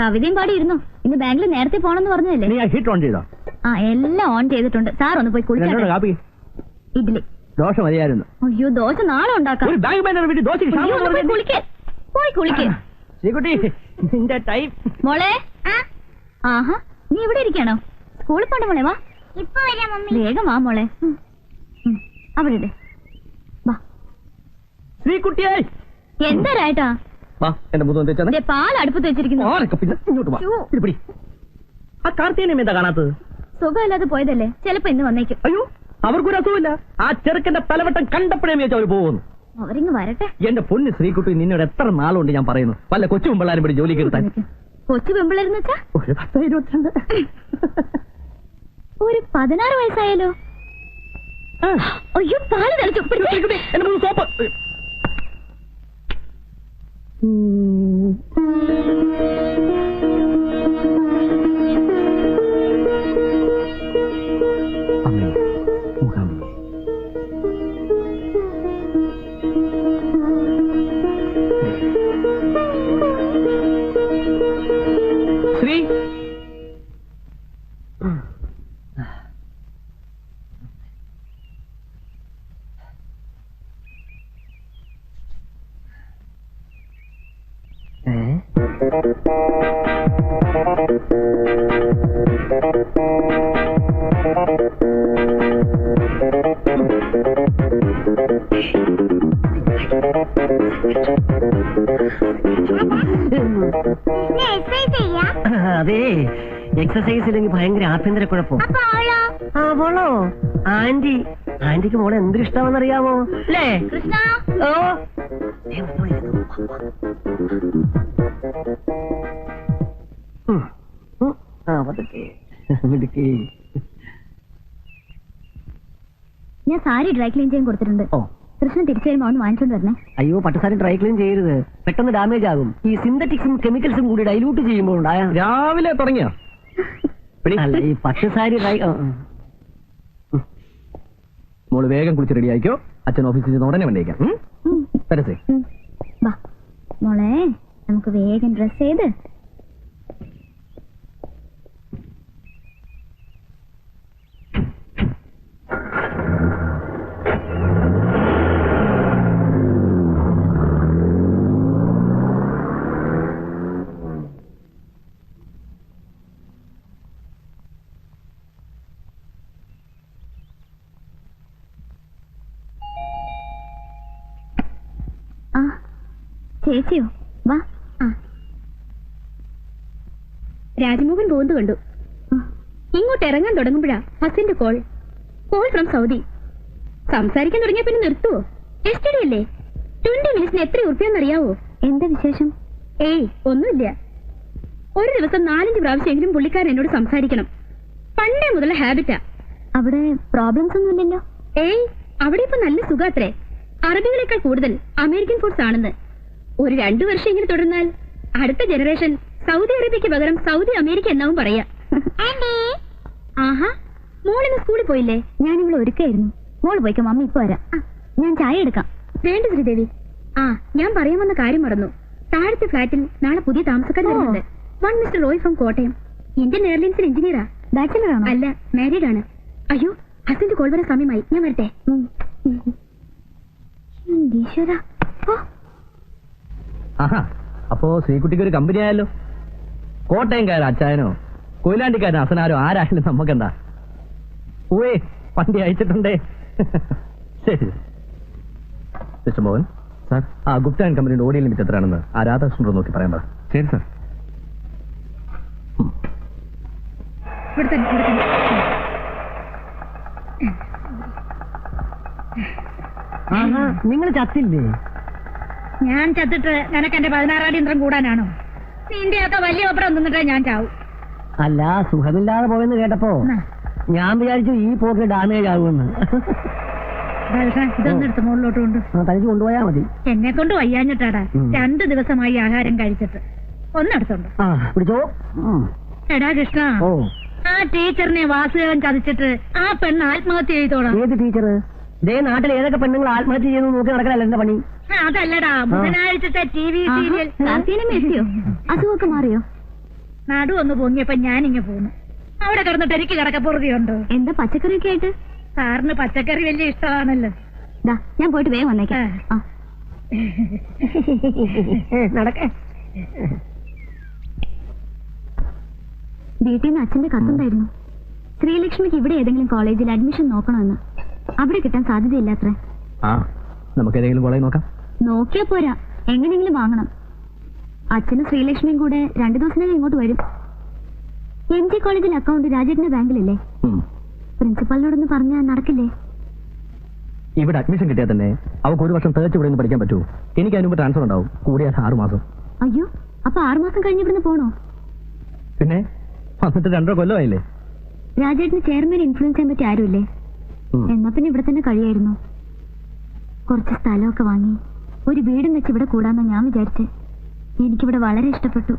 കവിതയും പാടിയിരുന്നു. ഇന്ന് ബാങ്കിൽ നേരത്തെ പോണെന്ന് പറഞ്ഞതല്ലേ? ആ ഹീറ്റ് ഓൺ ചെയ്തോ? ആ എല്ലാം ഓൺ ചെയ്തിട്ടുണ്ട്. സാർ ഒന്ന് പോയി എന്നോട് ഇഡ്ലി. ദോശ മതിയായിരുന്നു. അയ്യോ ദോശ നാളെ ഉണ്ടാക്കാം. ഒരു ബാങ്ക് മാനേജർ വീട്ടിൽ പോയി കുളിക്കേ കുളിക്ക്. പോയി കുളിക്ക്. ശ്രീകുട്ടി നിന്റെ ടൈം മോളെ? ആഹാ നീ ഇവിടെ ഇരിക്കണോ? സ്കൂളിൽ പോണ്ട മോളെ വാ. ഇപ്പൊ വേഗം വാ മോളെ. അവിടെ ഇട്. വാ. ശ്രീകുട്ടിയായി എന്താ രായിട്ടാ വാ എന്റെ മുതൽ ദേ പാൽ അടുപ്പത്ത് വെച്ചിരിക്കുന്നു. ആരൊക്കെ പിന്നെ ഇങ്ങോട്ട് വാ. യ്യോ. ഇത് പിടി. ആ കാർത്തികനെ എന്താ കാണാത്തത്? സുഖമില്ലാതെ പോയതല്ലേ? ചിലപ്പോ ഇന്ന് വന്നേക്കും. അയ്യോ അവർക്കൊരു അസുഖമില്ല. ആ ചെറുക്കന്റെ പലവട്ടം കണ്ടപ്പോഴേ വിചാരിച്ചു അവർ പോകുന്നു. അവരിങ്ങ് വരട്ടെ. എന്റെ പൊന്ന് ശ്രീകുട്ടി നിന്നോട് എത്ര നാളുണ്ട് ഞാൻ പറയുന്നു? വല്ല കൊച്ചു മുമ്പിള്ളാരും പിടി ജോലിക്ക് കൊച്ചു പെമ്പിളരുന്ന് വെച്ചാ? ഒരു പത്ത് ഇരുപത്തിരണ്ട് ഒരു പതിനാറ് വയസ്സായാലോ? ആ. അയ്യോ പാൽ തെളിച്ചു. പിടിച്ചേ. ശ്രീകുട്ടി, എന്റെ മൂന്ന് സോപ്പ്. അമ്മേ അതെ എക്സസൈസ് ഇല്ലെങ്കിൽ ഭയങ്കര ആഭ്യന്തര കുഴപ്പം. ആ മോളോ. ആന്റി. ആന്റിക്ക് മോളെ എന്തൊരു ഇഷ്ടമെന്നറിയാമോ അല്ലേ? ഓ. ഞാൻ സാരി ഡ്രൈ ക്ലീൻ ചെയ്യാൻ കൊടുത്തിട്ടുണ്ട്. കൃഷ്ണൻ തിരിച്ചു വരുമ്പോ ഒന്ന് വാങ്ങിച്ചോണ്ട് വരണേ. അയ്യോ പട്ടുസാരി ഡ്രൈ ക്ലീൻ ചെയ്യരുത്. പെട്ടെന്ന് ഡാമേജ് ആകും. ഈ സിന്തറ്റിക്സും കെമിക്കൽസും കൂടി ഡൈലൂട്ട് ചെയ്യുമ്പോൾ ഉണ്ടായ രാവിലെ തുടങ്ങിയ. അല്ല ഈ പട്ടുസാരി ഡ്രൈ. മോൾ വേഗം കുളിച്ച് റെഡി ആയിക്കോ. അച്ഛൻ ഓഫീസിൽ നിന്ന് ഉടനെ വന്നേക്കാം. മോളെ. നമുക്ക് വേഗം ഡ്രസ് ചെയ്ത്. ചേച്ചിയോ വാ ആ രാജ്മോഹൻ പോകുന്നത് കണ്ടു. ഇങ്ങോട്ട് ഇറങ്ങാൻ തുടങ്ങുമ്പോഴാ ഹസിന്റെ കോൾ കോൾ ഫ്രം സൗദി. സംസാരിക്കാൻ തുടങ്ങിയ പിന്നെ നിർത്തുവോ? എസ്റ്റഡി അല്ലേ? ട്വന്റി മിനിറ്റ്സിന് എത്ര ഉറുപ്പിയെന്നറിയാവോ? എന്താ വിശേഷം? ഏയ് ഒന്നുമില്ല. ഒരു ദിവസം നാലഞ്ച് പ്രാവശ്യമെങ്കിലും പുള്ളിക്കാരൻ എന്നോട് സംസാരിക്കണം. പണ്ടേ മുതൽ ഹാബിറ്റാ അവിടെ പ്രോബ്ലംസ് ഒന്നുമില്ലല്ലോ ഏയ് അവിടെ ഇപ്പൊ നല്ല സുഖാത്രേ അറബികളെക്കാൾ കൂടുതൽ അമേരിക്കൻ ഫുഡ്സ് ആണെന്ന്. ഒരു രണ്ടു വർഷം ഇങ്ങനെ തുടർന്നാൽ അടുത്ത ജനറേഷൻ സൗദി അറേബ്യക്ക് പകരം സൗദി അമേരിക്ക എന്നാവും പറയാ. ആഹാ മോളിന്ന് സ്കൂളിൽ പോയില്ലേ? ഞാൻ ഇവിടെ ഒരുക്കായിരുന്നു. മോൾ പോയിക്കാം മമ്മി ഇപ്പൊ വരാം. ഞാൻ ചായ എടുക്കാം. വേണ്ട ശ്രീദേവി. ആ ഞാൻ പറയാൻ വന്ന കാര്യം മറന്നു. താഴത്തെ ഫ്ലാറ്റിൽ നാളെ പുതിയ താമസക്കാർ. വരുന്നുണ്ട്. One mister Roy from Kottayam. Indian എയർലൈൻസിൽ എഞ്ചിനീയറാ. ബാച്ചിലർ അല്ല മാരീഡ് ആണ്. അയ്യോ ഹസ്ബൻഡ് കോൾ വരാൻ സമയമായി. ഞാൻ വരട്ടെ. അപ്പോ ശ്രീകുട്ടിക്ക് ഒരു കമ്പനി ആയല്ലോ. കോട്ടയംകാരൻ അച്ചായനോ കൊയിലാണ്ടിക്കാരൻ അസനാരോ ആരായാലും നമുക്കെന്താ? ഓയേ പണ്ടി അയച്ചിട്ടുണ്ടേ ശരി. Mister Mohan sir. ആ ഗുപ്ത ആൻഡ് കമ്പനിയുടെ ഓഡിയോ ലിമിറ്റ് എത്രയാണെന്ന് ആ രാധാകൃഷ്ണനോട് നോക്കി പറയാൻ പറ. ശരി സാർ. നിങ്ങൾ ചത്തില്ലേ? ഞാൻ ചത്തിട്ട് നിനക്ക് എന്റെ പതിനാറാം യന്ത്രം കൂടാനാണോ? വലിയ ഒപ്പരം നിന്നിട്ടേ ഞാൻ ചാവും. അല്ല സുഖമില്ലാതെ പോയെന്ന് കേട്ടപ്പോ ഞാൻ വിചാരിച്ചു ഈ പോക്ക് ഡാമേജ് ആകുമെന്ന്. മുകളിലോട്ട് കൊണ്ട്. തനിച്ച് കൊണ്ടുപോയാ മതി. എന്നെ കൊണ്ട് വയ്യാഞ്ഞിട്ടാടാ. രണ്ടു ദിവസമായി ആഹാരം കഴിച്ചിട്ട്. ഒന്നടുത്തോ പിടിച്ചോ. എടാ കൃഷ്ണ. ആ ടീച്ചറിനെ വാസുദേവൻ ചതിച്ചിട്ട് ആ പെണ്ണ് ആത്മഹത്യ ചെയ്തോളാം. ഏത് ടീച്ചർ ഇതേ നാട്ടിൽ ഏതൊക്കെ പെണ്ണുങ്ങൾ ആത്മഹത്യ ചെയ്യുന്നു നോക്കി നടക്കലല്ല എന്റെ പണി? അതല്ലടാ. ബുധനാഴ്ചത്തെ ടി വി സീരിയൽ. എത്തിയോ അസുഖമൊക്കെ മാറിയോ? നടു ഒന്ന് പൊങ്ങിയപ്പോ ഞാനിങ്ങ പോന്നു. അവിടെ കിടന്നിട്ട് എനിക്ക് കിടക്കപ്പുറതിയുണ്ടോ എന്താ പച്ചക്കറിയൊക്കെ ആയിട്ട്? സാറിന് പച്ചക്കറി വലിയ ഇഷ്ടമാണല്ലോ. ദാ ഞാൻ പോയിട്ട് വേഗം വന്നേക്കാം. നടക്കേ. വീട്ടിൽ നിന്ന് അച്ഛന്റെ കത്തുണ്ടായിരുന്നു ശ്രീലക്ഷ്മിക്ക് ഇവിടെ ഏതെങ്കിലും കോളേജിൽ അഡ്മിഷൻ നോക്കണമെന്ന്. അവിടെ കിട്ടാൻ സാധ്യതയില്ലാത്രേ. ആ നമുക്ക് ഏതെങ്കിലും കോളേജ് നോക്കാം. നോക്കിയാ പോരാ. എങ്ങനെയെങ്കിലും വാങ്ങണം. അച്ഛനും ശ്രീലക്ഷ്മിയും കൂടെ രണ്ടു ദിവസത്തിനകം ഇങ്ങോട്ട് വരും. എം ജി കോളേജിൽ അക്കൗണ്ട് രാജേട്ടന്റെ ബാങ്കിലല്ലേ? പ്രിൻസിപ്പാളിനോടൊന്ന് പറഞ്ഞാൽ നടക്കില്ലേ? ഇവിടെ അഡ്മിഷൻ കിട്ടിയാൽ തന്നെ അവൾക്ക് ഒരു വർഷം തേച്ച് ഇവിടെ പഠിക്കാൻ പറ്റൂ. എനിക്ക് അതിന് മുമ്പ് ട്രാൻസ്ഫർ ഉണ്ടാവും. കൂടിയാൽ ആറു മാസം. അയ്യോ അപ്പൊ ആറുമാസം കഴിഞ്ഞ് ഇവിടുന്ന് പോണോ? പിന്നെ? വന്നിട്ട് രണ്ടര കൊല്ലമായില്ലേ? രാജേട്ടിന് ചെയർമാൻ ഇൻഫ്ലുവൻസ് ചെയ്യാൻ പറ്റിയ ആരുമില്ലേ? എന്നാ പിന്നെ ഇവിടെ തന്നെ കഴിയായിരുന്നു. കുറച്ച് സ്ഥലമൊക്കെ വാങ്ങി. ഒരു വീടും വെച്ച് ഇവിടെ കൂടാന്നാ ഞാൻ വിചാരിച്ചേ. എനിക്കിവിടെ വളരെ ഇഷ്ടപ്പെട്ടു.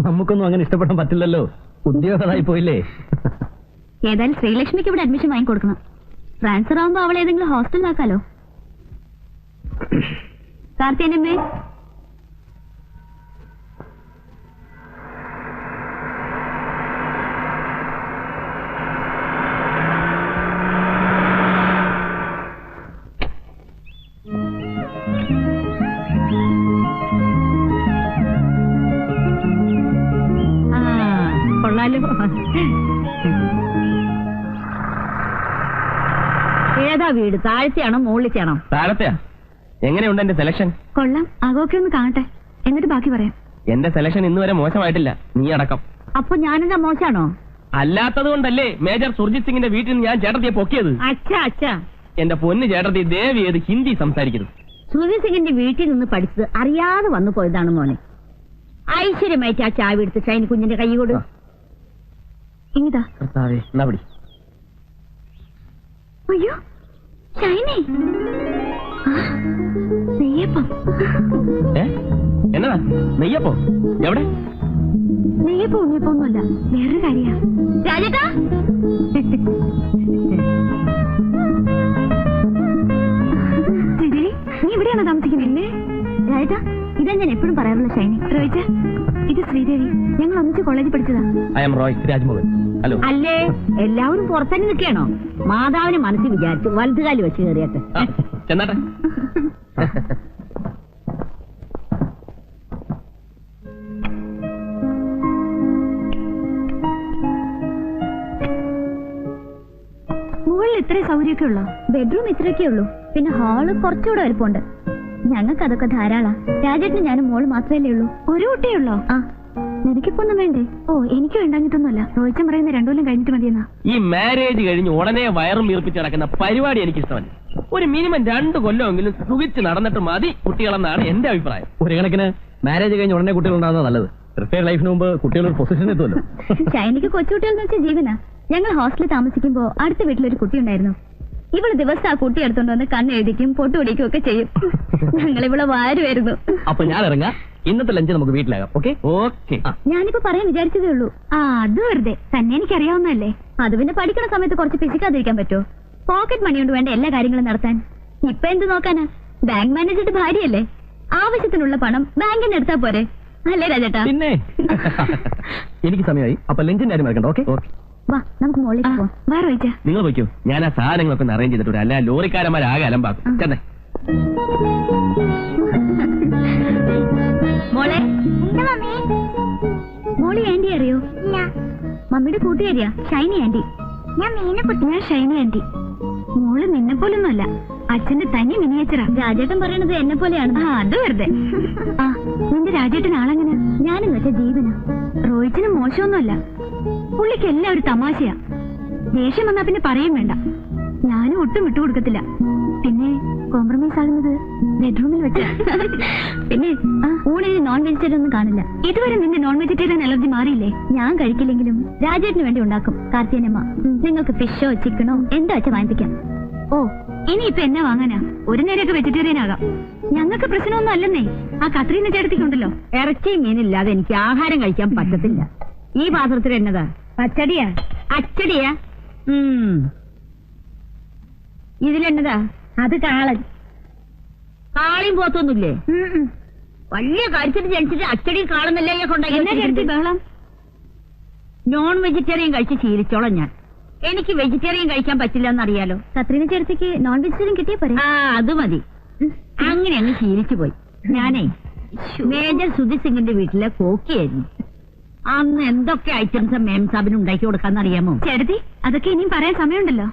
നമുക്കൊന്നും അങ്ങനെ ഇഷ്ടപ്പെടാൻ പറ്റില്ലല്ലോ. ഉദ്യോഗമായി പോയില്ലേ? ഏതായാലും ശ്രീലക്ഷ്മിക്ക് ഇവിടെ അഡ്മിഷൻ വാങ്ങിക്കൊടുക്കണം ട്രാൻസ്ഫർ ആവുമ്പോ അവളെ ഏതെങ്കിലും ഹോസ്റ്റലിലാക്കാലോ കാർത്തിയനമ്മേ താഴ്ചയാണോ മുകളിലത്തെയാണോ താഴത്തെയാ? എങ്ങനെയുണ്ട് എന്റെ സെലക്ഷൻ കൊള്ളാം. അകോക്കെ ഒന്ന് കാണട്ടെ. എന്നിട്ട് ബാക്കി പറയാം. എന്റെ സെലക്ഷൻ ഇന്ന് വരെ മോശമായിട്ടില്ല. നീ അടക്കം. അപ്പൊ ഞാനെന്താ മോശാണോ അല്ലാത്തത് കൊണ്ടല്ലേ മേജർ സുർജിത് സിംഗിന്റെ വീട്ടിൽ നിന്ന് ഞാൻ ചേട്ടത്തിയെ പൊക്കിയത്? അച്ഛാ അച്ഛാ. എന്റെ പൊന്ന് ചേട്ടത്തി ദേവി ഏത് ഹിന്ദി സംസാരിക്കുന്നു. സുർജിത് സിംഗിന്റെ വീട്ടിൽ നിന്ന് പഠിച്ചത് അറിയാതെ വന്നു പോയതാണ് മോനെ. ഐശ്വര്യമായിട്ട് ആ ചാവി എടുത്ത് ഷൈനി കുഞ്ഞിന്റെ കൈ കൊടു. അയ്യോ. ഷൈനി നെയ്യപ്പം. എന്നതാ നെയ്യപ്പോ? എവിടെ? നെയ്യപ്പം ഉണ്ണിയപ്പം ഒന്നുമല്ല വേറൊരു കാര്യ. രാജേട്ടാ? നീ ഇവിടെയാണോ താമസിക്കുന്നില്ലേ രാജേട്ടാ ഇതാ ഞാൻ എപ്പോഴും പറയാറുള്ള ഷൈനി റോയിച്ച ഇത് ശ്രീദേവി. ഞങ്ങൾ ഒന്നിച്ച് കോളേജിൽ പഠിച്ചതാ. I am Roy Rajmohan. അല്ലേ? എല്ലാവരും പുറത്തന്നെ നിൽക്കണോ മാതാവിന് മനസ്സിൽ വിചാരിച്ചു വലതുകാലി വെച്ച് ചെന്നാട്ടെ. മുകളിൽ സൗകര്യമൊക്കെ ഉള്ളോ? ബെഡ്റൂം ഇത്രയൊക്കെ ഉള്ളൂ. പിന്നെ ഹാൾ കുറച്ചുകൂടെ വലുപ്പമുണ്ട്. ഞങ്ങൾക്ക് അതൊക്കെ ധാരാളാ. രാജേട്ടന് ഞാനും മോൾ മാത്രമല്ലേ ഉള്ളൂ. ഒരു കുട്ടിയുള്ളോ ആ. നിനക്കിപ്പോ ഒന്നും വേണ്ടേ? ഓ എനിക്ക് വേണ്ടാഞ്ഞിട്ടൊന്നുമല്ല. റോഹിച്ചൻ പറയുന്ന രണ്ടു കൊല്ലം കഴിഞ്ഞിട്ട് മതിയെന്നാ. ഈ മാരേജ് കഴിഞ്ഞ് ഉടനെ വയറും വീർപ്പിച്ച് നടക്കുന്ന പരിപാടി എനിക്ക് ഇഷ്ടമല്ല ഒരു മിനിമം രണ്ടു കൊല്ലമെങ്കിലും സുഖിച്ച് നടന്നിട്ട് മതി കുട്ടികളെന്നാണ് എന്റെ അഭിപ്രായം. ഒരു കണക്കിന് മാരേജ് കഴിഞ്ഞ് ഉടനെ കുട്ടികൾ ഉണ്ടാകുന്നത് നല്ലത് റിട്ടയർ ലൈഫിന് മുമ്പ് കുട്ടികൾ ഒരു പൊസിഷൻ എത്തുമല്ലോ. ചൈനയ്ക്ക് കൊച്ചുകുട്ടികൾ വെച്ച ജീവനാ. ഞങ്ങൾ ഹോസ്റ്റലിൽ താമസിക്കുമ്പോ അടുത്ത വീട്ടിലൊരു കുട്ടി ഉണ്ടായിരുന്നു. ഇവൾ ദിവസം ആ കുട്ടി എടുത്തോണ്ട് വന്ന് കണ്ണെഴുതിക്കും പൊട്ടുപിടിക്കും ഒക്കെ ചെയ്യും. ഞങ്ങൾ ഇവളെ വാരുമായിരുന്നു അപ്പൊ ഞാൻ ഇറങ്ങാം. ഇന്നത്തെ ലഞ്ച് നമുക്ക് വീട്ടിലാകാം. ഓക്കെ ഓക്കെ ഞാനിപ്പോ പറയാൻ വിചാരിച്ചതേ ഉള്ളൂ. ആ അത് വെറുതെ. തന്നെ എനിക്കറിയാവുന്നല്ലേ അത് പിന്നെ പഠിക്കണ സമയത്ത് കുറച്ച് പിശിക്കാതിരിക്കാൻ പറ്റുമോ? പോക്കറ്റ് മണി കൊണ്ട് വേണ്ട എല്ലാ കാര്യങ്ങളും നടത്താൻ. ഇപ്പൊ എന്ത് നോക്കാനാ? ബാങ്ക് മാനേജറുടെ ഭാര്യയല്ലേ? ആവശ്യത്തിനുള്ള പണം ബാങ്കിൽ നിന്ന് എടുത്താ പോരെ. അല്ലേ രാജേട്ടാ? പിന്നെ? എനിക്ക് സമയമായി. അപ്പൊ ലഞ്ചിന്റെ കാര്യം മറക്കണ്ട. ഓക്കെ വാ നമുക്ക് പോവാം. നിങ്ങൾ വയ്ക്കൂ ഞാൻ ആ സാധനങ്ങളൊക്കെ ഒന്ന് അറേഞ്ച് ചെയ്തിട്ടുണ്ട് അല്ല ലോറിക്കാരന്മാരാകെ അലമ്പാക്കും ചെന്നേ. മോളി ആന്റി അറിയോ? മമ്മിയുടെ കൂട്ടുകാരിയാ ഷൈനി ആന്റി. ഞാൻ മീനെ കുട്ടി. ഞാൻ ഷൈനി ആന്റി. മോൾ നിന്നെ പോലൊന്നുമല്ല അച്ഛന്റെ തനി മിനിയേച്ചറാ. രാജേട്ടൻ പറയണത് എന്നെ പോലെയാണ്. ആ അത് വെറുതെ. ആ നിന്റെ രാജേട്ടൻ ആളെങ്ങനെ? ഞാനും വെച്ച ജീവന. റോയിച്ചിന് മോശമൊന്നുമല്ല. പുള്ളിക്ക് എല്ലാം ഒരു തമാശയാ. ദേഷ്യം വന്നാ പിന്നെ പറയും വേണ്ട. ഞാനും ഒട്ടും വിട്ടുകൊടുക്കത്തില്ല. പിന്നെ കോംപ്രമൈസ് ആകുന്നത് ബെഡ്റൂമിൽ വെച്ച്. പിന്നെ ഊണിന് നോൺ വെജിറ്റേറിയൻ ഒന്നും കാണില്ല. ഇതുവരെ നിന്റെ നോൺ വെജിറ്റേറിയൻ അലർജി മാറിയില്ലേ? ഞാൻ കഴിക്കില്ലെങ്കിലും രാജേട്ടിന് വേണ്ടി ഉണ്ടാക്കും കാർത്തിയനമ്മ നിങ്ങൾക്ക് ഫിഷോ ചിക്കനോ എന്താ വെച്ചാൽ വാങ്ങിപ്പിക്കാം. ഓ ഇനി ഇപ്പൊ എന്നാ വാങ്ങാനാ? ഒരു നേരമൊക്കെ വെജിറ്റേറിയൻ ആകാം. ഞങ്ങൾക്ക് പ്രശ്നമൊന്നും അല്ലെന്നേ. ആ കത്രീന ചേട്ടത്തിക്കുണ്ടല്ലോ. ഇറച്ചി മീനില്ലാതെ എനിക്ക് ആഹാരം കഴിക്കാൻ പറ്റത്തില്ല. ഈ പാത്രത്തിൽ എന്നതാ? പച്ചടിയാ. അച്ചടിയാ. ഇതിലെന്നതാ? അത് കാളൻ. കാളിയും പോത്തൊന്നുമില്ലേ? വലിയ കാര്യത്തിന് ജനിച്ചിട്ട് അച്ചടി കാളുന്നല്ലേ ബഹളം? നോൺ വെജിറ്റേറിയൻ കഴിച്ച് ശീലിച്ചോളാം ഞാൻ. എനിക്ക് വെജിറ്റേറിയൻ കഴിക്കാൻ പറ്റില്ല എന്നറിയാലോ കത്രീന ചേർത്തിക്ക് നോൺ വെജിറ്റേറിയൻ കിട്ടിയ പോരെ? ആ അത് മതി. അങ്ങനെ അങ്ങ് ശീലിച്ചു പോയി. ഞാനേ മേജർ സുധി സിംഗിന്റെ വീട്ടിലെ കോക്കിയായിരുന്നു. അന്ന് എന്തൊക്കെ ഐറ്റംസ് മേം സാബിന് ഉണ്ടാക്കി കൊടുക്കാന്നറിയാമോ? ചേട്ടത്തി അതൊക്കെ ഇനിയും പറയാൻ സമയമുണ്ടല്ലോ.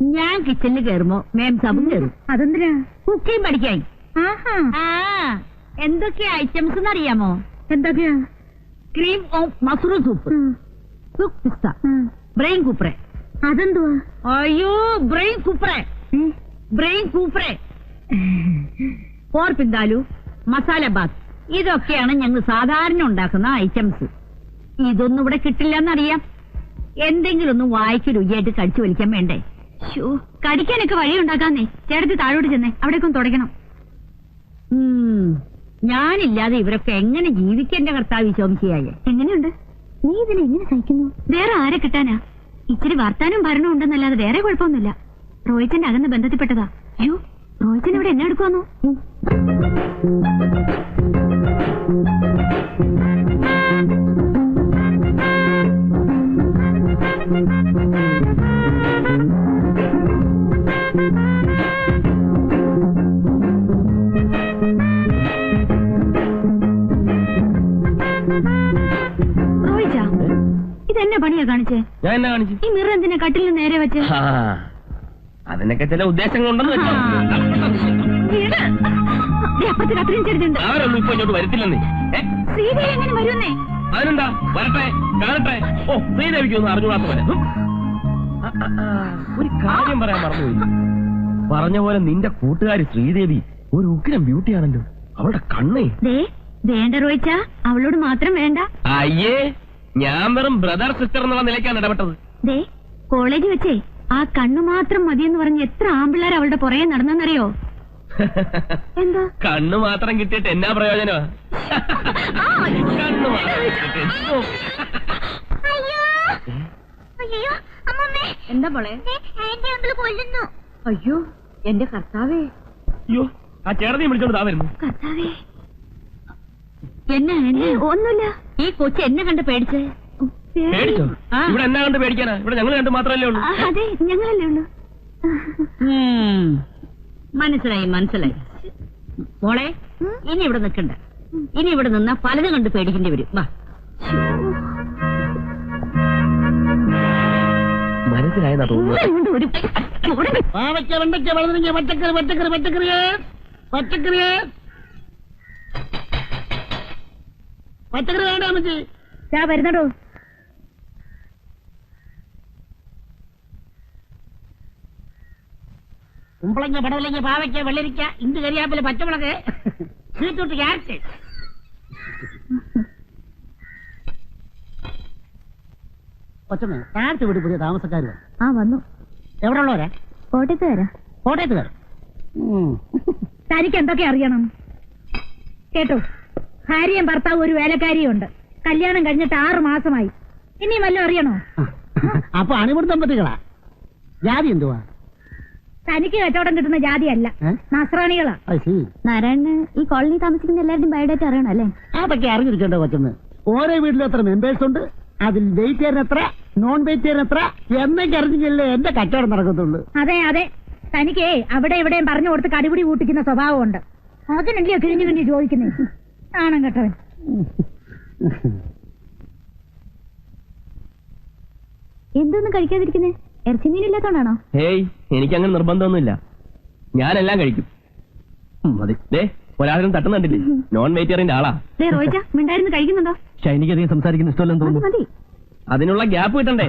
ഞാൻ കിച്ചണിൽ കേറുമ്പോ മേം സാബും കയറും അതെന്തിനാ? കുക്കിംഗ് പഠിക്കായി ആഹാ. ആ എന്തൊക്കെ ഐറ്റംസ് എന്നറിയാമോ? എന്തൊക്കെയാ cream of masoor soup soup pista brain കൂപ്പറെ അതെന്തുവാ? അയ്യോ ബ്രെയിൻ കൂപ്പറെ ബ്രെയിൻ കൂപ്പറെ ഓർപ്പിന്താലു പിന്താലു മസാല ബാത്ത് ഇതൊക്കെയാണ് ഞങ്ങൾ സാധാരണ ഉണ്ടാക്കുന്ന ഐറ്റംസ് ഇതൊന്നും ഇവിടെ കിട്ടില്ല എന്നറിയാം എന്തെങ്കിലും ഒന്ന് വായിച്ചു രുചിയായിട്ട് കടിച്ചു വലിക്കാൻ വേണ്ടേ? കടിക്കാനൊക്കെ വഴി ഉണ്ടാക്കാന്നേ ചേട്ടത്തി താഴോട്ട് ചെന്നേ. അവിടേക്കും തുടങ്ങണം തുടയ്ക്കണം ഞാനില്ലാതെ ഇവരൊക്കെ എങ്ങനെ ജീവിക്കേണ്ട കർത്താവ് ശോമിച്ചിയായ എങ്ങനെയുണ്ട്? നീ ഇതിനെ എങ്ങനെ സഹിക്കുന്നു? വേറെ ആരെ കിട്ടാനാ? ഇച്ചിരി വർത്താനം ഭരണവും ഉണ്ടെന്നല്ലാതെ വേറെ കുഴപ്പമൊന്നുമില്ല. റോയിച്ചന്റെ അകന്ന് ബന്ധത്തിൽപ്പെട്ടതാ. അയ്യോ റോയിച്ചൻ ഇവിടെ എന്നെ എടുക്കുവാന്നോ? റോഹിച്ച കാണിച്ചേ? ഞാൻ എന്നാ കാണിച്ചു? ഈ എന്തിനാ കട്ടിലിന് നേരെ വെച്ചേ? ആ, അതിനൊക്കെ ചില ഉദ്ദേശങ്ങളുണ്ടെന്ന് വെച്ചോ. അപ്പുറത്ത് കത്രീൻ ചെറുതുണ്ട് അവരൊന്നും ഇപ്പൊ ഇങ്ങോട്ട് വരത്തില്ലെന്നേ? ഏ? എങ്ങനെ വരുന്നേ? അതിനെന്താ? വരട്ടെ കാണട്ടെ. ഓ ശ്രീദേവിക്കൊന്നും അറിഞ്ഞുകൂടാത്ത പോലെ. ഹും. ആ, ആ, ആ, ഒരു കാര്യം പറയാൻ മറന്നുപോയി. പറഞ്ഞ പോലെ നിന്റെ കൂട്ടുകാരി ശ്രീദേവി ഒരു ഉഗ്രം ബ്യൂട്ടിയാണല്ലോ. അവളുടെ കണ്ണേ. ദേ വേണ്ട റോയിച്ച അവളോട് മാത്രം വേണ്ട. അയ്യേ. ഞാൻ വെറും ബ്രദർ സിസ്റ്റർ എന്നുള്ള നിലയ്ക്കാണ് ഇടപെട്ടത്. ദേ കോളേജ് വെച്ചേ ആ കണ്ണു മാത്രം മതിയെന്ന് പറഞ്ഞ് എത്ര ആമ്പിള്ളേർ അവളുടെ പുറകെ നടന്നെന്നറിയോ? എന്താ? കണ്ണു മാത്രം കിട്ടിയിട്ട് എന്നാ പ്രയോജനമാ കണ്ണ് മാത്രം കിട്ടിയിട്ട് എന്താ? കൊല്ലുന്നു. അയ്യോ എന്റെ കർത്താവേ. അയ്യോ ആ ചേട്ടനെ വിളിച്ചോണ്ട് താ വരുന്നു. കർത്താവേ. എന്നാ ഒന്നുമില്ല. ഈ കൊച്ചു എന്നെ കണ്ട് പേടിച്ചേ? പേടിച്ചോ. ഇവിടെ എന്നാ കണ്ട് പേടിക്കാനാ? ഇവിടെ ഞങ്ങൾ കണ്ട് മാത്രല്ലേ ഉള്ളൂ. അതെ ഞങ്ങളല്ലേ ഉള്ളൂ. മനസ്സിലായി മനസ്സിലായി. മോളെ ഇനി ഇവിടെ നിൽക്കണ്ട. ഇനി ഇവിടെ നിന്നാ പലതും കണ്ട് പേടിക്കേണ്ടി വരും. വാ. മനസ്സിലായെന്നാ തോന്നുന്നു പച്ചക്കറി പച്ചക്കറി പച്ചക്കറിയേ പച്ചക്കറിയേ പച്ചക്കറി വേണ്ട അമ്മച്ചി. ഞാൻ വരുന്നടോ കുമ്പളങ്ങ പടവലങ്ങ പാവയ്ക്ക വെള്ളരിക്ക ഇഞ്ചി കരിയാപ്പില പച്ചമുളക് ബീറ്റ്റൂട്ട് ക്യാരറ്റ്. കൊച്ചമ്മ ക്യാരറ്റ് വീട് പുതിയ താമസക്കാർ ആ വന്നു. എവിടെ ഉള്ളവരാ? കോട്ടയത്ത് വരാം. കോട്ടയത്തുകാർ തനിക്ക് എന്തൊക്കെ അറിയണം? കേട്ടോ. ഭാര്യയും ഭർത്താവ് ഒരു വേലക്കാരിയും ഉണ്ട് കല്യാണം കഴിഞ്ഞിട്ട് ആറു മാസമായി. ഇനി വല്ലതും അറിയണോ? അപ്പൊ അണിമുടുത്തം ദമ്പതികളാ? ജാതി എന്തുവാ? തനിക്ക് കച്ചവടം കിട്ടുന്ന ജാതിയല്ല. അല്ല നസ്രാണികളാ നാരായണന് ഈ കോളനി താമസിക്കുന്ന എല്ലാവരുടെയും ബയോഡേറ്റ് അറിയണം അല്ലേ? അതൊക്കെ അറിഞ്ഞിരിക്കണ്ടോ കൊച്ചെന്ന്. ഓരോ വീട്ടിലും എത്ര മെമ്പേഴ്സ് ഉണ്ട്? അതിൽ വെജിറ്റേറിയൻ എത്ര നോൺ വെജിറ്റേറിയൻ എത്ര എന്നൊക്കെ അറിഞ്ഞില്ലേ എന്റെ കച്ചവടം നടക്കത്തുള്ളൂ. അതെ അതെ. തനിക്കേ അവിടെ ഇവിടെയും പറഞ്ഞു കൊടുത്ത് കടിപിടി കൂട്ടിക്കുന്ന സ്വഭാവമുണ്ട്. അതിനല്ലേ കിഴിഞ്ഞു കിഴിഞ്ഞു ചോദിക്കുന്നേ? ആണം കെട്ടവൻ എന്തൊന്നും കഴിക്കാതിരിക്കുന്നേ? ഇറച്ചിമീനില്ലാത്തോണ്ടാണോ ഹേയ് എനിക്കങ്ങനെ നിർബന്ധമൊന്നുമില്ല. ഞാനെല്ലാം കഴിക്കും. മതി. ദേ ഒരാളും തട്ടുന്നുണ്ടില്ലേ നോൺ വെജിറ്റേറിയന്റെ ആളാ. മിണ്ടായിരുന്നു കഴിക്കുന്നുണ്ടോ? ഷൈനിക്ക് അധികം സംസാരിക്കുന്ന ഇഷ്ടമല്ലെന്ന് തോന്നുന്നു. മതി. അതിനുള്ള ഗ്യാപ്പ് കിട്ടണ്ടേ?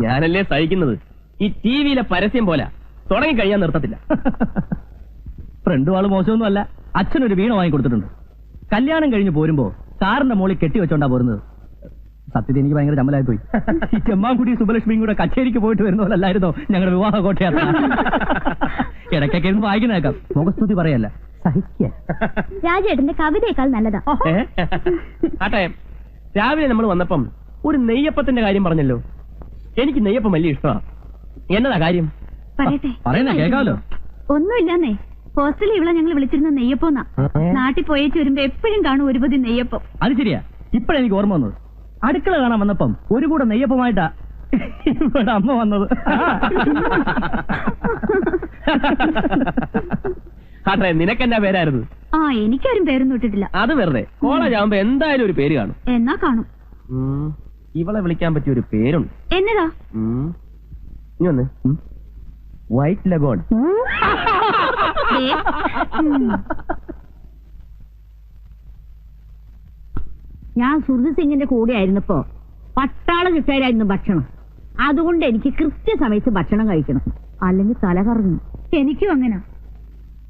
ഞാനല്ലേ സഹിക്കുന്നത്. ഈ ടി വിയിലെ പരസ്യം പോലെ. തുടങ്ങി കഴിയാൻ നിർത്തത്തില്ല. ഫ്രണ്ട് ആൾ മോശമൊന്നും അല്ല അച്ഛനൊരു വീണ വാങ്ങി കൊടുത്തിട്ടുണ്ട് കല്യാണം കഴിഞ്ഞ് പോരുമ്പോ സാറിന്റെ മോളിൽ കെട്ടി വെച്ചോണ്ടാ പോരുന്നത്. സത്യത്തിൽ എനിക്ക് ഭയങ്കര ചമ്മലായി പോയി. ഈ ചെമ്മാൻകുടി സുബലക്ഷ്മിയും കൂടെ കച്ചേരിക്ക് പോയിട്ട് വരുന്ന പോലല്ലായിരുന്നോ ഞങ്ങളുടെ വിവാഹ കോട്ടയാത്ര? ഇടയ്ക്കൊക്കെ ഇരുന്ന് വായിക്കുന്നേക്കാം. മുഖസ്തുതി പറയല്ല. സഹിക്കുക രാജേട്ടന്റെ കവിതയേക്കാൾ നല്ലതാ? ആട്ടെ രാവിലെ നമ്മൾ വന്നപ്പം ഒരു നെയ്യപ്പത്തിന്റെ കാര്യം പറഞ്ഞല്ലോ. എനിക്ക് നെയ്യപ്പം വലിയ ഇഷ്ടമാണ് എന്നതാ കാര്യം? പറയട്ടെ. പറയുന്ന കേൾക്കാമല്ലോ ഒന്നുമില്ലെന്നേ. ഹോസ്റ്റലിൽ ഇവിടെ ഞങ്ങൾ വിളിച്ചിരുന്ന നെയ്യപ്പോന്നാ. നാട്ടിൽ പോയേച്ച് വരുമ്പോ എപ്പോഴും കാണും ഒരുപതി നെയ്യപ്പം. അത് ശരിയാ. ഇപ്പഴെനിക്ക് ഓർമ്മ വന്നത്. അടുക്കള കാണാൻ വന്നപ്പം ഒരു കൂടെ നെയ്യപ്പമായിട്ടാ ഇവിടെ അമ്മ വന്നത്. അതെ നിനക്കെന്നാ പേരായിരുന്നു? ആ എനിക്കാരും പേരൊന്നും ഇട്ടിട്ടില്ല. അത് വെറുതെ. കോളേജ് ആവുമ്പോ എന്തായാലും ഒരു പേര് കാണും. എന്നാ കാണും? ഉം, ഇവളെ വിളിക്കാൻ പറ്റിയ ഒരു പേരുണ്ട്. എന്നതാ? ഉം. നീ വന്ന്. White leghorn. ഞാൻ സുഹൃത് സിംഗിന്റെ കൂടെ ആയിരുന്നപ്പോ പട്ടാള കിട്ടായിരുന്നു ഭക്ഷണം. അതുകൊണ്ട് എനിക്ക് കൃത്യസമയത്ത് ഭക്ഷണം കഴിക്കണം. അല്ലെങ്കിൽ തല കറങ്ങും. എനിക്കും അങ്ങനെ.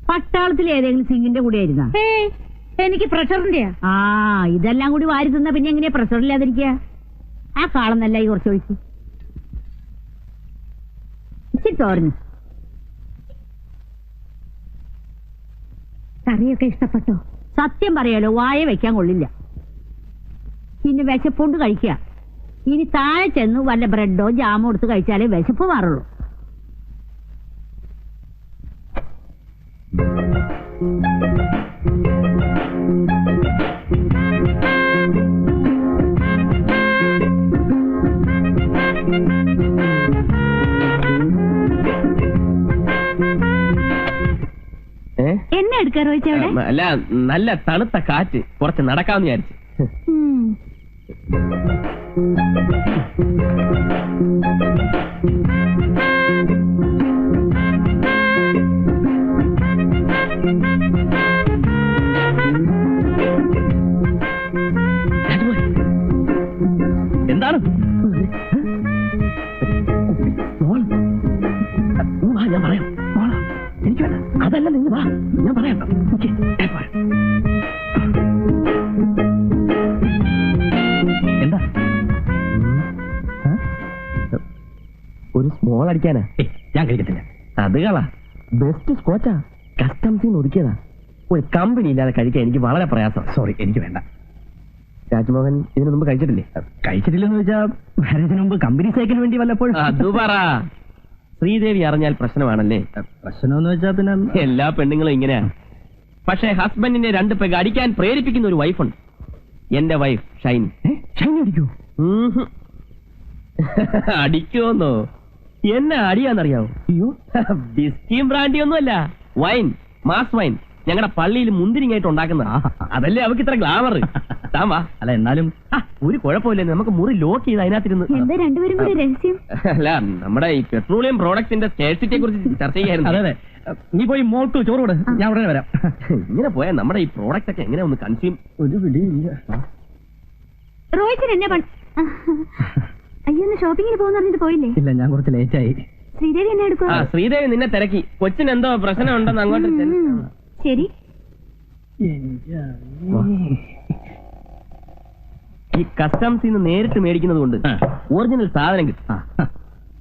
പട്ടാളത്തിൽ ഏതെങ്കിലും സിംഗിന്റെ കൂടെ ആയിരുന്ന? എനിക്ക് പ്രഷറിന്റെയാ. ആ ഇതെല്ലാം കൂടി വാരി തിന്ന പിന്നെ എങ്ങനെയാ പ്രഷർ ഇല്ലാതിരിക്കുക ആ കാളന്നല്ല ഈ കുറച്ച് ഒഴിച്ച് ഇച്ചിരി തോരഞ്ഞു കറിയൊക്കെ ഇഷ്ടപ്പെട്ടോ? സത്യം പറയാലോ വായ വെക്കാൻ കൊള്ളില്ല. പിന്നെ വിശപ്പുണ്ട് കഴിക്കുക. ഇനി താഴെ ചെന്ന് വല്ല ബ്രെഡോ ജാമോ എടുത്ത് കഴിച്ചാലേ വിശപ്പ് മാറുള്ളൂ. ഏ എന്നെ എടുക്കാ അവിടെ? അല്ല നല്ല തണുത്ത കാറ്റ്. കുറച്ച് നടക്കാന്ന് വിചാരിച്ചു. ഉം. അതല്ല നിങ്ങൾ വാ. ഞാൻ പറയാം. എന്താ? ഒരു സ്മോൾ അടിക്കാനാ? ഞാൻ കഴിക്കത്തില്ല. അത് കളാ. ബെസ്റ്റ് സ്കോച്ചാ കസ്റ്റംസിന്ന് ഒതുക്കിയതാ. ഒരു കമ്പനി ഇല്ലാതെ കഴിക്കാൻ എനിക്ക് വളരെ പ്രയാസം. സോറി എനിക്ക് വേണ്ട. രാജ്മോഹൻ ഇതിനു മുമ്പ് കഴിച്ചിട്ടില്ലേ? കഴിച്ചിട്ടില്ലെന്ന് വെച്ചാൽ മാരേജിന് മുമ്പ് കമ്പനി സൈക്കിന് വേണ്ടി വല്ലപ്പോഴും. അത് പറ. ശ്രീദേവി അറിഞ്ഞാൽ പ്രശ്നമാണല്ലേ? പ്രശ്നമെന്ന് വെച്ചാ പിന്നെ എല്ലാ പെണ്ണുങ്ങളും ഇങ്ങനെയാ. പക്ഷേ ഹസ്ബൻഡിനെ രണ്ട് പെഗ് അടിക്കാൻ പ്രേരിപ്പിക്കുന്ന ഒരു വൈഫുണ്ട് എന്റെ വൈഫ് ഷൈൻ ഏ, ഷൈനി അടിക്കോ അടിക്കോന്നോ അടിക്കുമെന്നോ എന്നെ അടിയാന്നറിയാവോ? അയ്യോ. ബിസ്കിയും ബ്രാൻഡിയൊന്നുമല്ല. വൈൻ മാസ് വൈൻ ഞങ്ങളുടെ പള്ളിയിൽ മുന്തിരിങ്ങായിട്ട് ഉണ്ടാക്കുന്ന ആഹാ. അതല്ലേ അവക്ക് ഇത്ര ഗ്ലാമർ താമാ വാ. അല്ല എന്നാലും ഒരു കുഴപ്പമില്ല നമുക്ക് മുറി ലോക്ക് ചെയ്ത് അതിനകത്തിരുന്ന് എന്താ രണ്ടുപേരും കൂടി രഹസ്യം? അല്ല നമ്മുടെ ഈ പെട്രോളിയം പ്രോഡക്ട്സിന്റെ സ്കേഴ്സിറ്റിയെ കുറിച്ച് ചർച്ച ചെയ്യായിരുന്നു. അതെ നീ പോയി മോട്ട് ചോറ് കൂടെ. ഞാൻ ഉടനെ വരാം. ഇങ്ങനെ പോയാൽ നമ്മുടെ ഈ പ്രോഡക്റ്റ് ഒക്കെ എങ്ങനെ ഒന്ന് കൺസ്യൂം ഒരു പിടിയില്ല റോയിച്ചൻ എന്നെ അയ്യോ ഒന്ന് ഷോപ്പിങ്ങിന് പോകുന്ന പോയില്ലേ? ഇല്ല ഞാൻ കുറച്ച് ലേറ്റ് ആയി. ശ്രീദേവി എന്നെ എടുക്കുക ശ്രീദേവി നിന്നെ തിരക്കി. കൊച്ചിന് എന്തോ പ്രശ്നം ഉണ്ടെന്ന് അങ്ങോട്ട് ചെന്ന്. ശരി. ഈ കസ്റ്റംസിൽ നിന്ന് നേരിട്ട് മേടിക്കുന്നത് കൊണ്ട്. ഒറിജിനൽ സാധനം കിട്ടും.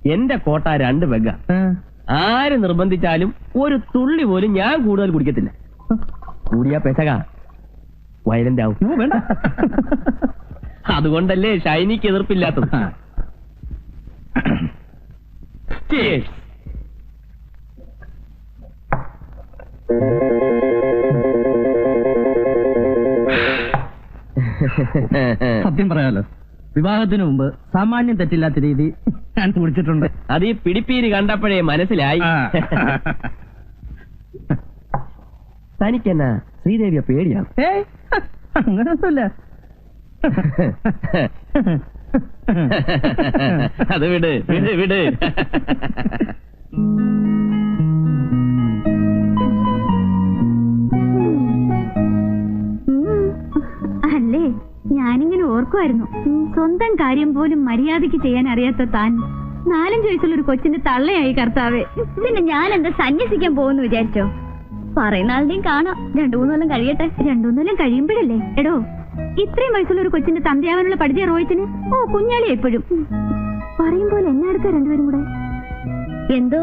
എന്റെ കോട്ട രണ്ട് ബെഗ ആ. ആര് നിർബന്ധിച്ചാലും ഒരു തുള്ളി പോലും ഞാൻ കൂടുതൽ കുടിക്കത്തില്ല. കൂടിയാ പെശക. വയലന്റ് ആവും. വേണ്ട. അതുകൊണ്ടല്ലേ ഷൈനിക്ക് എതിർപ്പില്ലാത്തത്. Thank Cheers. സത്യം പറയാലോ. വിവാഹത്തിന് മുമ്പ് സാമാന്യം തെറ്റില്ലാത്ത രീതി ഞാൻ കുടിച്ചിട്ടുണ്ട് അത് ഈ പിടിപ്പീര് കണ്ടപ്പോഴേ മനസ്സിലായി. തനിക്കെന്നാ ശ്രീദേവിയെ പേടിയാണ്? ഏയ് അങ്ങനൊന്നുമില്ല അത് വിട് വിട് വിട്. അല്ലേ? ഞാനിങ്ങനെ ഓർക്കുമായിരുന്നു സ്വന്തം കാര്യം പോലും മര്യാദയ്ക്ക് ചെയ്യാൻ അറിയാത്ത താൻ. നാലഞ്ച് വയസ്സുള്ള ഒരു കൊച്ചിന്റെ തള്ളയായി കർത്താവേ. പിന്നെ ഞാൻ എന്താ സന്യസിക്കാൻ പോകുന്നു വിചാരിച്ചോ? പറയുന്ന ആളുടെയും കാണാം. രണ്ടു മൂന്നോളം കഴിയട്ടെ. രണ്ടു മൂന്നൊല്ലം കഴിയുമ്പോഴല്ലേ? എടോ ഇത്രയും വയസ്സുള്ള ഒരു കൊച്ചിന്റെ തന്തയാവാനുള്ള പഠിച്ച റോയിച്ചിന് ഓ കുഞ്ഞാളി എപ്പോഴും. പറയും പോലെ എന്നെ രണ്ടുപേരും കൂടെ. എന്തോ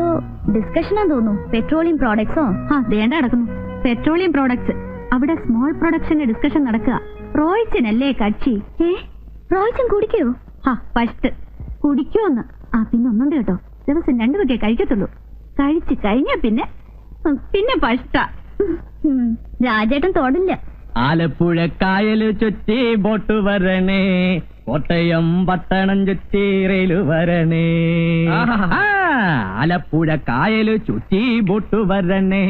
ഡിസ്കഷനാ തോന്നുന്നു. പെട്രോളിയം പ്രോഡക്ട്സോ ആ വേണ്ട നടക്കുന്നു. പെട്രോളിയം പ്രോഡക്ട്സ് അവിടെ സ്മോൾ പ്രൊഡക്ഷന്റെ ഡിസ്കഷൻ നടക്കുക. റോയിച്ചനല്ലേ കക്ഷി? ഏ? റോയിച്ചൻ കുടിക്കോ? ആ ഫസ്റ്റ് കുടിക്കോന്ന് ആ പിന്നെ ഒന്നുണ്ട് കേട്ടോ. ദിവസം രണ്ടു വയ്ക്കേ കഴിക്കത്തുള്ളൂ. കഴിച്ചു കഴിഞ്ഞ പിന്നെ പിന്നെ ഫസ്റ്റാ രാജേട്ടൻ തോടില്ല. ആലപ്പുഴ കായൽ ചുറ്റി ബോട്ട് വരണേ. കോട്ടയം പട്ടണം ചുറ്റി റെയിൽ വരണേ. ആലപ്പുഴ കായൽ ചുറ്റി ബോട്ട് വരണേ.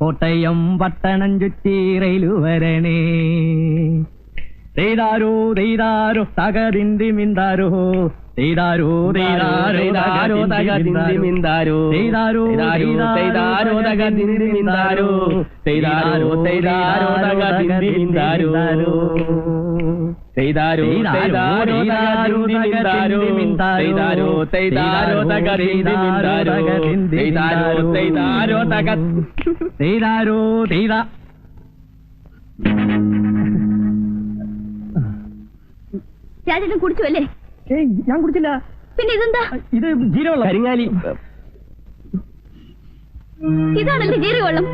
കോട്ടയം പട്ടണം ചുറ്റി റെയിലുവരണേ വരണേ. ചെയ്താരോ തെയ്താരോ തകതിന്തി മിന്താരോ. ചെയ്താരോ ചെയ്താരോ തകതിന്തി മിന്താരോ. ചെയ്താരോ ചെയ്താരോ തകതിന്തി മിന്താരോ. ചെയ്താരോ ചെയ്താരോ തകതിന്തി മിന്താരോ. ചെയ്താരോ ചെയ്താരോ തകതിന്തി മിന്താരോ ചെയ്താരോ ചെയ്താരോ തകതിന്തി മിന്താരോ ചെയ്താരോ ചെയ്താരോ തക തെയ്താരോ തെയ്താ രാജേട്ടൻ കുടിച്ചു അല്ലേ ഏയ് ഞാൻ കുടിച്ചില്ല. പിന്നെ ഇതെന്താ? ഇത് ജീരവെള്ളം കരിങ്ങാലി. ഇതാണല്ലേ ജീരവള്ളം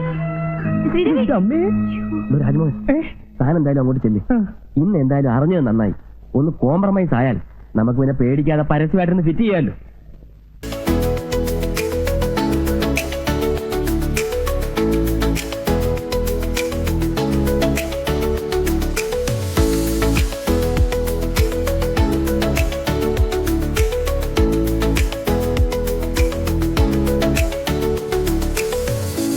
ശ്രീദേവി അമ്മേ രാജ്മോഹൻ താൻ എന്തായാലും അങ്ങോട്ട് ചെല്ലി. ഇന്ന് എന്തായാലും അറിഞ്ഞത് നന്നായി. ഒന്ന് കോംപ്രമൈസ് ആയാൽ നമുക്ക് പിന്നെ പേടിക്കാതെ പരസ്യമായിട്ടൊന്ന് ഫിറ്റ് ചെയ്യാമല്ലോ